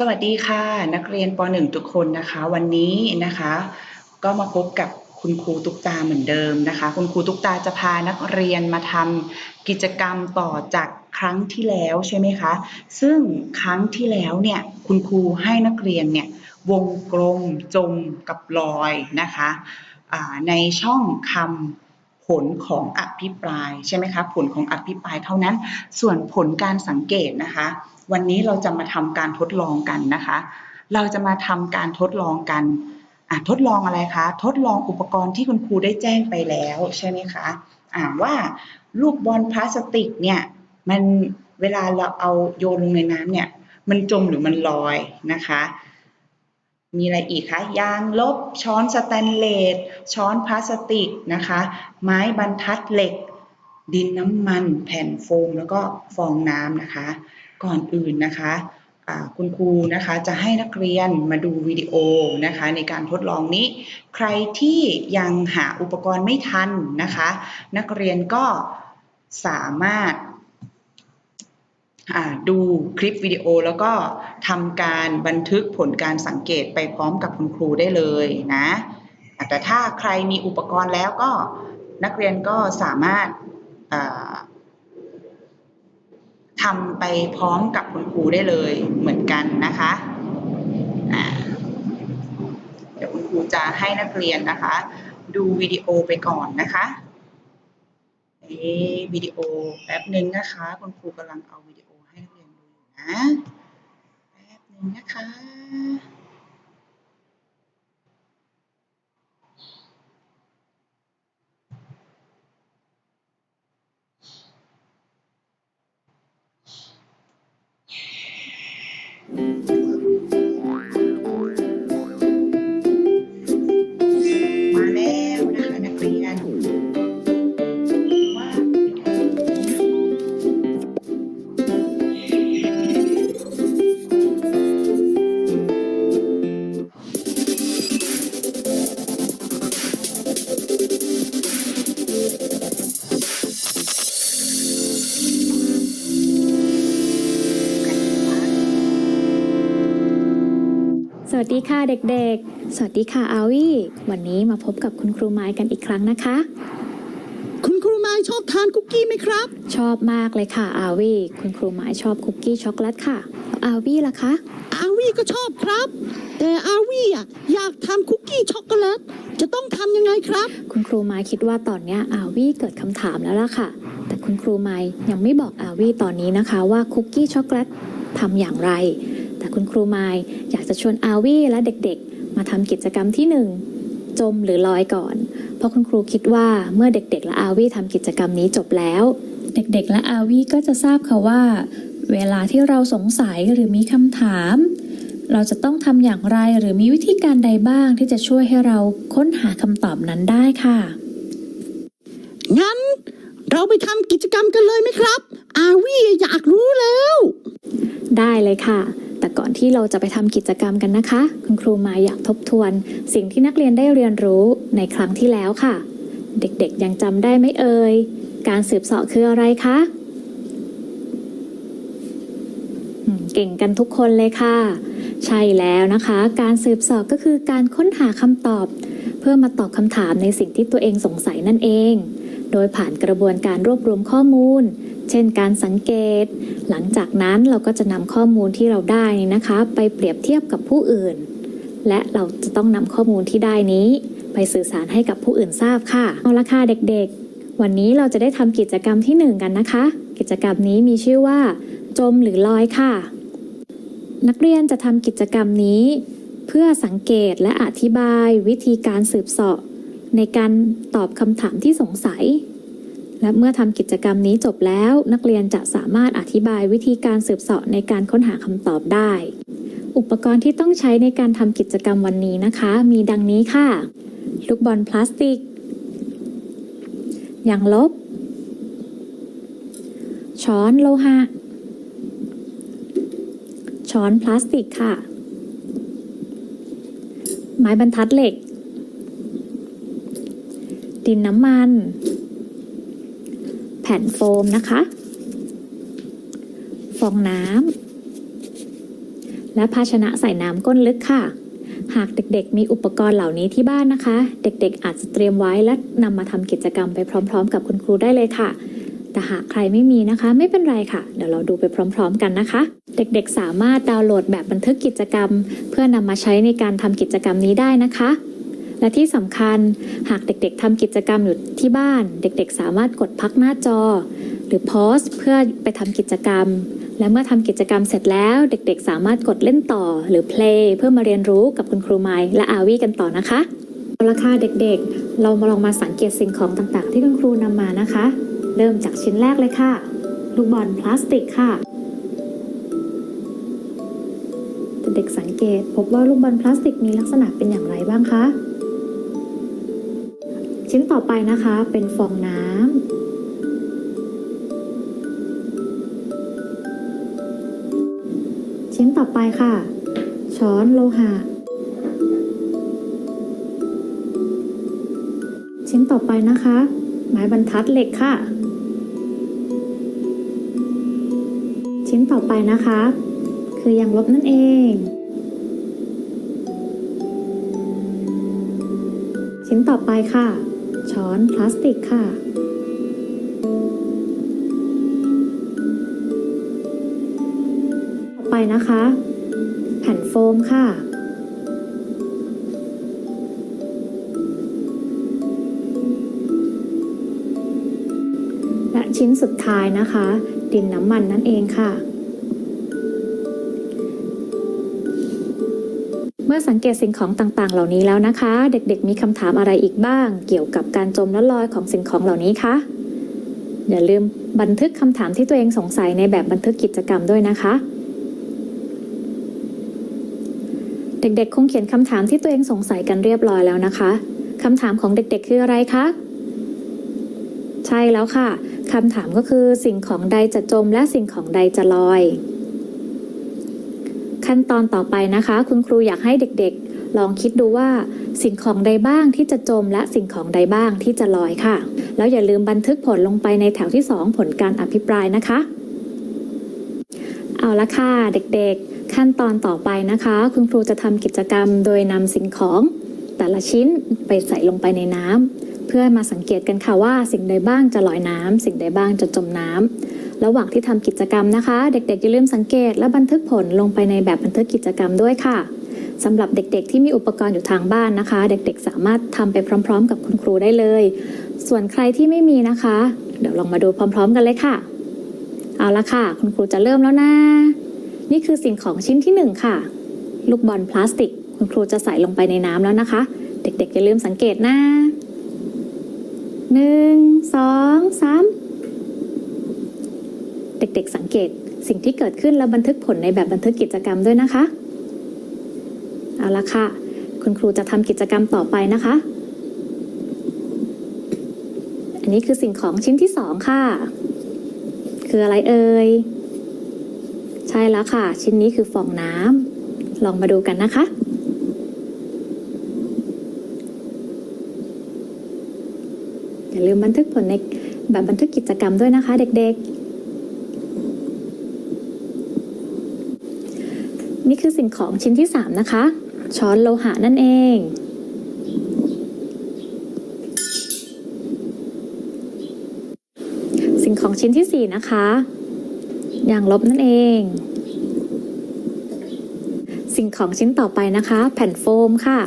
สวัสดีค่ะ นักเรียนป .1 ทุกคนนะคะ วันนี้นะคะ ก็มาพบกับคุณครูตุ๊กตาเหมือนเดิมนะคะ คุณครูตุ๊กตาจะพานักเรียนมาทำกิจกรรมต่อจากครั้งที่แล้วใช่ไหมคะ ซึ่งครั้งที่แล้วเนี่ยคุณครูให้นักเรียนเนี่ยวงกลมจมกับรอยนะคะในช่องคำ ผลของอภิปรายใช่ไหมคะผลของอภิปรายเท่านั้น ส่วนผลการสังเกตนะคะ วันนี้เราจะมาทำการทดลองกันนะคะ เราจะมาทำการทดลองกันทดลองอะไรคะ ทดลองอุปกรณ์ที่คุณครูได้แจ้งไปแล้วใช่ไหมคะอ่าว่าลูกบอลพลาสติกเนี่ยมันเวลาเราเอาโยนลงในน้ำเนี่ยมันจมหรือมันลอยนะคะ มีอะไรอีกคะ ยางลบ ช้อนสแตนเลส ช้อนพลาสติกนะคะ ไม้บรรทัดเหล็ก ดินน้ำมัน แผ่นโฟม แล้วก็ฟองน้ำนะคะ ก่อนอื่นนะคะคุณครูนะคะจะให้นักเรียนมาดูวิดีโอนะคะในการทดลองนี้ ใครที่ยังหาอุปกรณ์ไม่ทันนะคะ นักเรียนก็สามารถ ดูคลิปวิดีโอแล้วก็ทำการบันทึกผลการสังเกตไปพร้อมกับคุณครูได้เลยนะแต่ถ้าใครมีอุปกรณ์แล้วก็นักเรียนก็สามารถทำไปพร้อมกับคุณครูได้เลยเหมือนกันนะคะเดี๋ยวคุณครูจะให้นักเรียนนะคะ ดูวิดีโอไปก่อนนะคะเอ๊ะวิดีโอแป๊บหนึ่งนะคะ คุณครูกำลังเอาวิดีโอ แป๊บหนึ่งนะคะ ค่ะเด็กๆ สวัสดีค่ะอาวี่ วันนี้มาพบกับคุณครูไม้กันอีกครั้งนะคะ คุณครูไม้ชอบทานคุกกี้ไหมครับ ชอบมากเลยค่ะอาวี่ คุณครูไม้ชอบคุกกี้ช็อกโกแลตค่ะอาวี่ล่ะคะ อาวี่ก็ชอบครับ แต่อาวี่อะอยากทำคุกกี้ช็อกโกแลต จะต้องทำยังไงครับ คุณครูไม้คิดว่าตอนเนี้ยอาวี่เกิดคำถามแล้วล่ะค่ะ แต่คุณครูไม้ยังไม่บอกอาวี่ตอนนี้นะคะว่าคุกกี้ช็อกโกแลตทำอย่างไร แต่คุณครูไม้ อยากจะชวนอาวี่และเด็กๆ มาทำกิจกรรมที่หนึ่งจมหรือลอยก่อน เพราะคุณครูคิดว่าเมื่อเด็กๆ และอาวี่ทำกิจกรรมนี้จบแล้ว เด็กๆ และอาวี่ก็จะทราบค่ะว่า เวลาที่เราสงสัยหรือมีคำถาม เราจะต้องทำอย่างไรหรือมีวิธีการใดบ้างที่จะช่วยให้เราค้นหาคำตอบนั้นได้ค่ะ งั้นเราไปทำกิจกรรมกันเลยไหมครับ อาวี่อยากรู้แล้ว ได้เลยค่ะแต่ ก่อนที่เราจะไปทำกิจกรรมกันนะคะ คุณครูมาอยากทบทวน สิ่งที่นักเรียนได้เรียนรู้ในครั้งที่แล้วค่ะ เด็กๆยังจำได้ไหมเอ่ย การสืบเสาะคืออะไรคะเก่งกันทุกคนเลยค่ะ ใช่แล้วนะคะ การสืบเสอบก็คือการค้นหาคำตอบ เพื่อมาตอบคำถามในสิ่งที่ตัวเองสงสัยนั่นเอง โดยผ่านกระบวนการรวบรวมข้อมูล เช่นการสังเกต หลังจากนั้นเราก็จะนำข้อมูลที่เราได้นะคะ ไปเปรียบเทียบกับผู้อื่น และเราจะต้องนำข้อมูลที่ได้นี้ ไปสื่อสารให้กับผู้อื่นทราบค่ะเอาละค่ะเด็กๆ วันนี้เราจะได้ทำกิจกรรมที่หนึ่งกันนะคะ กิจกรรมนี้มีชื่อว่า จมหรือลอยค่ะ นักเรียนจะทำกิจกรรมนี้ เพื่อสังเกตและอธิบายวิธีการสืบเสาะในการตอบคำถามที่สงสัย และเมื่อทำกิจกรรมนี้จบแล้ว นักเรียนจะสามารถอธิบายวิธีการสืบเสาะในการค้นหาคำตอบได้ อุปกรณ์ที่ต้องใช้ในการทำกิจกรรมวันนี้นะคะ มีดังนี้ค่ะ ลูกบอลพลาสติกยางลบ ช้อนโลหะ ช้อนพลาสติกค่ะ ไม้บรรทัดเหล็ก ดินน้ำมัน ผ่นโฟมนะคะ ฟองน้ำและภาชนะใส่น้ำก้นลึกค่ะ หากเด็กๆ มีอุปกรณ์เหล่านี้ที่บ้านนะคะ เด็กๆ อาจจะเตรียมไว้และนำมาทำกิจกรรมไปพร้อม ๆ กับคุณครูได้เลยค่ะแต่หากใครไม่มีนะคะ ไม่เป็นไรค่ะ เดี๋ยวเราดูไปพร้อม ๆ กันนะคะ เด็กๆสามารถดาวน์โหลดแบบบันทึกกิจกรรม เพื่อนำมาใช้ในการทำกิจกรรมนี้ได้นะคะ และที่สำคัญหากเด็กๆทำกิจกรรมอยู่ที่บ้าน เด็กๆ สามารถกดพักหน้าจอ หรือพอสเพื่อไปทำกิจกรรม และเมื่อทำกิจกรรมเสร็จแล้ว เด็กๆ สามารถกดเล่นต่อหรือ play เพื่อมาเรียนรู้กับคุณครูไมค์และอาวีกันต่อนะคะเอาละค่ะเด็กๆ เรามาลองมาสังเกตสิ่งของต่างๆ ที่คุณครูนำมานะคะ เริ่มจากชิ้นแรกเลยค่ะ ลูกบอลพลาสติกค่ะเด็กๆสังเกต พบว่าลูกบอลพลาสติกมีลักษณะเป็นอย่างไรบ้างคะ ชิ้นต่อไปนะคะเป็นฟองน้ำ ชิ้นต่อไปค่ะ ช้อนโลหะ ชิ้นต่อไปนะคะ ไม้บรรทัดเหล็กค่ะ ชิ้นต่อไปนะคะ คือยางลบนั่นเองชิ้นต่อไปค่ะ ช้อนพลาสติกค่ะ ต่อไปนะคะ แผ่นโฟมค่ะ และชิ้นสุดท้ายนะคะ ดินน้ำมันนั่นเองค่ะ อสังเกตสิ่งของต่างๆ เหล่านี้แล้วนะคะ เด็กๆ มีคำถามอะไรอีกบ้าง เกี่ยวกับการจมและลอยของสิ่งของเหล่านี้คะอย่าลืมบันทึกคำถามที่ตัวเองสงสัยในแบบบันทึกกิจกรรมด้วยนะคะ เด็กๆ คงเขียนคำถามที่ตัวเองสงสัยกันเรียบร้อยแล้วนะคะคำถามของเด็กๆ คืออะไรคะ ใช่แล้วค่ะคำถามก็คือสิ่งของใดจะจมและสิ่งของใดจะลอย ขั้นตอนต่อไปนะคะ คุณครูอยากให้เด็กๆ ลองคิดดูว่าสิ่งของใดบ้างที่จะจมและสิ่งของใดบ้างที่จะลอยค่ะ แล้วอย่าลืมบันทึกผลลงไปในแถวที่ 2 ผลการอภิปรายนะคะ เอาละค่ะเด็กๆ ขั้นตอนต่อไปนะคะ คุณครูจะทำกิจกรรมโดยนำสิ่งของแต่ละชิ้นไปใส่ลงไปในน้ำ เพื่อมาสังเกตกันค่ะว่าสิ่งใดบ้างจะลอยน้ำสิ่งใดบ้างจะจมน้ำระหว่างที่ทำกิจกรรมนะคะ เด็กๆอย่าลืมสังเกตและบันทึกผลลงไปในแบบบันทึกกิจกรรมด้วยค่ะสำหรับเด็กๆ ที่มีอุปกรณ์อยู่ทางบ้านนะคะ เด็กๆ สามารถทำไปพร้อม ๆ กับคุณครูได้เลย ส่วนใครที่ไม่มีนะคะ เดี๋ยวลองมาดูพร้อม ๆ กันเลยค่ะ เอาละค่ะ คุณครูจะเริ่มแล้วนะ นี่คือสิ่งของชิ้นที่หนึ่งค่ะ ลูกบอลพลาสติก คุณครูจะใส่ลงไปในน้ำแล้วนะคะ เด็กๆอย่าลืมสังเกตนะ หนึ่งสองสามเด็กๆสังเกตสิ่งที่เกิดขึ้นแล้วบันทึกผลในแบบบันทึกกิจกรรมด้วยนะคะ เอาละค่ะ คุณครูจะทำกิจกรรมต่อไปนะคะ อันนี้คือสิ่งของชิ้นที่สองค่ะ คืออะไรเอ่ย ใช่แล้วค่ะ ชิ้นนี้คือฟองน้ำลองมาดูกันนะคะ อย่าลืมบันทึกผลในแบบบันทึกกิจกรรมด้วยนะคะ เด็กๆ นี่คือสิ่งของชิ้นที่ 3 นะคะ ช้อนโลหะนั่นเอง สิ่งของชิ้นที่ 4 นะคะยางลบนั่นเอง สิ่งของชิ้นต่อไปนะคะ แผ่นโฟมค่ะ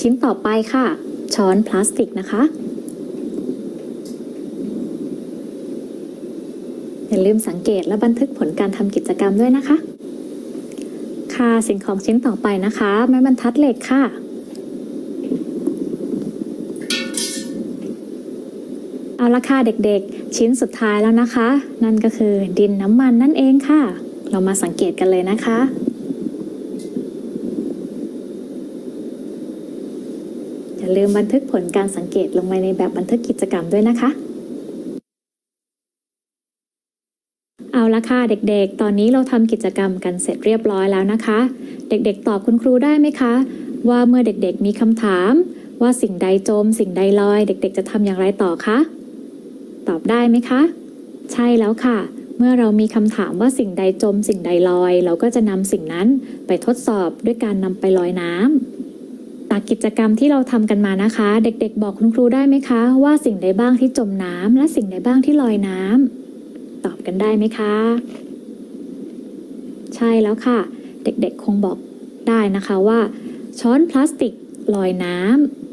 ชิ้นต่อไปค่ะ ช้อนพลาสติกนะคะ อย่าลืมสังเกตและบันทึกผลการทำกิจกรรมด้วยนะคะ ค่ะสิ่งของชิ้นต่อไปนะคะ ไม้บรรทัดเหล็กค่ะเอาละค่ะเด็กๆ ชิ้นสุดท้ายแล้วนะคะ นั่นก็คือดินน้ำมันนั่นเองค่ะ เรามาสังเกตกันเลยนะคะ อย่า ลืมบันทึกผลการสังเกตลงไปในแบบบันทึกกิจกรรมด้วยนะคะ เอาละค่ะเด็กๆ ตอนนี้เราทำกิจกรรมกันเสร็จเรียบร้อยแล้วนะคะ เด็กๆ ตอบคุณครูได้ไหมคะ ว่าเมื่อเด็กๆ มีคำถาม ว่าสิ่งใดจม สิ่งใดลอย เด็กๆ จะทำอย่างไรต่อคะ ตอบได้ไหมคะ ใช่แล้วค่ะเมื่อเรามีคำถามว่าสิ่งใดจมสิ่งใดลอย เราก็จะนำสิ่งนั้นไปทดสอบด้วยการนำไปลอยน้ำ จากกิจกรรมที่เราทำกันมานะคะ เด็กๆ บอกคุณครูได้ไหมคะ ว่าสิ่งใดบ้างที่จมน้ำและสิ่งใดบ้างที่ลอยน้ำตอบกันได้ไหมคะ ใช่แล้วค่ะ เด็กๆ คงบอกได้นะคะว่า ช้อนพลาสติกลอยน้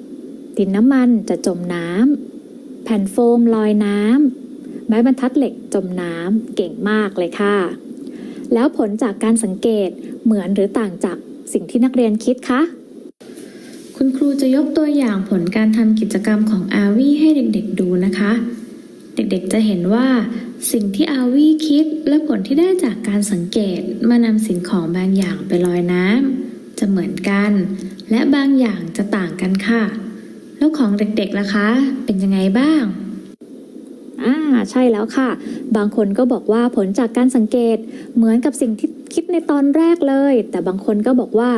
ำดินน้ำมันจะจมน้ำแผ่นโฟมลอยน้ำไม้บรรทัดเหล็กจมน้ำเก่งมากเลยค่ะ แล้วผลจากการสังเกตเหมือนหรือต่างจากสิ่งที่นักเรียนคิดคะ คุณครูจะยกตัวอย่างผลการทำกิจกรรมของอาวีให้เด็กๆดูนะคะ เด็กๆจะเห็นว่าสิ่งที่อาวีคิดและผลที่ได้จากการสังเกตมานำสิ่งของบางอย่างไปลอยน้ำจะเหมือนกัน และบางอย่างจะต่างกันค่ะ แล้วของเด็กๆล่ะคะ เป็นยังไงบ้างอ่าใช่แล้วค่ะ บางคนก็บอกว่าผลจากการสังเกตเหมือนกับสิ่งที่คิดในตอนแรกเลย แต่บางคนก็บอกว่า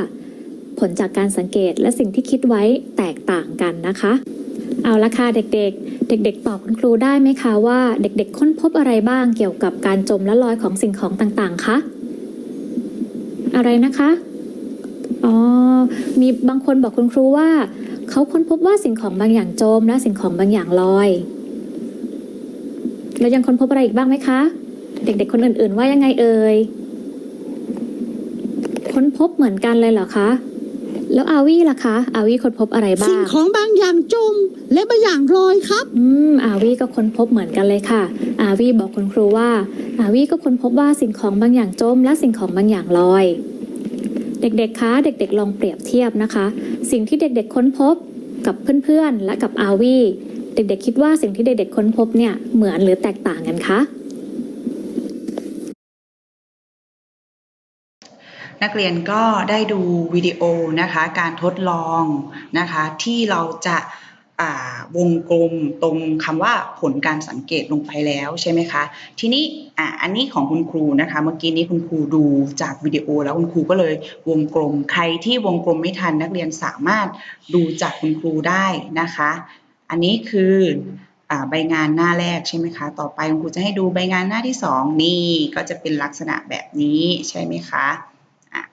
ผลจากการสังเกตและสิ่งที่คิดไว้แตกต่างกันนะคะ เอาละค่ะเด็กๆ เด็กๆ ตอบคุณครูได้ไหมคะว่า เด็กๆ ค้นพบอะไรบ้างเกี่ยวกับการจมและลอยของสิ่งของต่างๆ คะ อะไรนะคะ อ๋อ มีบางคนบอกคุณครูว่า เขาค้นพบว่าสิ่งของบางอย่างจมและสิ่งของบางอย่างลอย แล้วยังค้นพบอะไรอีกบ้างไหมคะ เด็กๆ คนอื่นๆ ว่ายังไงเอ่ยค้นพบเหมือนกันเลยเหรอคะ แล้วอาวี่ล่ะคะอาวี่ค้นพบอะไรบ้าสิ่งงของบางอย่างจม และบางอย่างลอยครับ อืมอาวี่ก็ค้นพบเหมือนกันเลยค่ะ อาวี่บอกคุณครูว่า อาวี่ก็ค้นพบว่าสิ่งของบางอย่างจม และสิ่งของบางอย่างลอย เด็กๆคะเด็กๆ ลองเปรียบเทียบนะคะ สิ่งที่เด็กๆค้นพบกับเพื่อนๆ และกับอาวี่เด็กๆคิดว่าสิ่งที่เด็กๆค้นพบเนี่ยเหมือนหรือแตกต่างกันคะ นักเรียนก็ได้ดูวิดีโอนะคะการทดลองนะคะที่เราจะาวงกลมตรงคำว่าผลการสังเกตลงไปแล้วใช่ไหมคะทีนี้อ่าอันนี้ของคุณครูนะคะเมื่อกี้นี้คุณครูดูจากวิดีโอแล้วคุณครูก็เลยวงกลมใครที่วงกลมไม่ทันนักเรียนสามารถดูจากคุณครูได้นะคะ อันนี้คืออใบงานหน้าแรกใช่ไหมคะต่อไปคุณครูจะให้ดูใบงานหน้าที่สองนี่ก็จะเป็นลักษณะแบบนี้ใช่ไหมคะ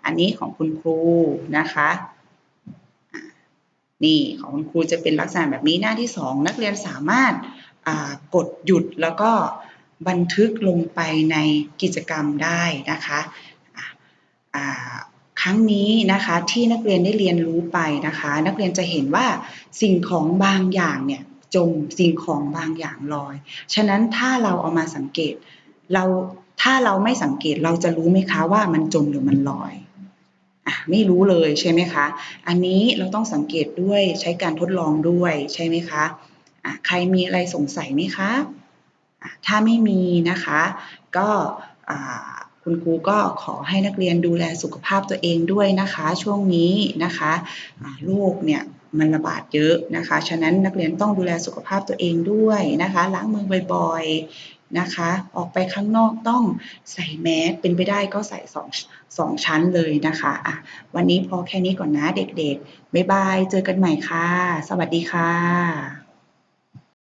อันนี้ของคุณครูนะคะนี่ของคุณครูจะเป็นลักษณะแบบนี้หน้าที่สองนักเรียนสามารถกดหยุดแล้วก็บันทึกลงไปในกิจกรรมได้นะคะอะครั้งนี้นะคะที่นักเรียนได้เรียนรู้ไปนะคะ นักเรียนจะเห็นว่าสิ่งของบางอย่างเนี่ยจมสิ่งของบางอย่างลอย ฉะนั้นถ้าเราเอามาสังเกตเรา ถ้าเราไม่สังเกตเราจะรู้ไหมคะว่ามันจมหรือมันลอยอะไม่รู้เลยใช่ไหมคะ อันนี้เราต้องสังเกตด้วยใช้การทดลองด้วยใช่ไหมคะอะใครมีอะไรสงสัยไหมคะอะถ้าไม่มีนะคะ ก็อ่าคุณครูก็ขอให้นักเรียนดูแลสุขภาพตัวเองด้วยนะคะ ช่วงนี้นะคะโรคเนี่ยมันระบาดเยอะนะคะ ฉะนั้นนักเรียนต้องดูแลสุขภาพตัวเองด้วยนะคะ ล้างมือบ่อย นะคะ ออกไปข้างนอกต้องใส่แมสเป็นไปได้ก็ใส่สองสองชั้นเลยนะคะอะวันนี้พอแค่นี้ก่อนนะเด็กๆบ๊ายบาย เจอกันใหม่ค่ะ สวัสดีค่ะ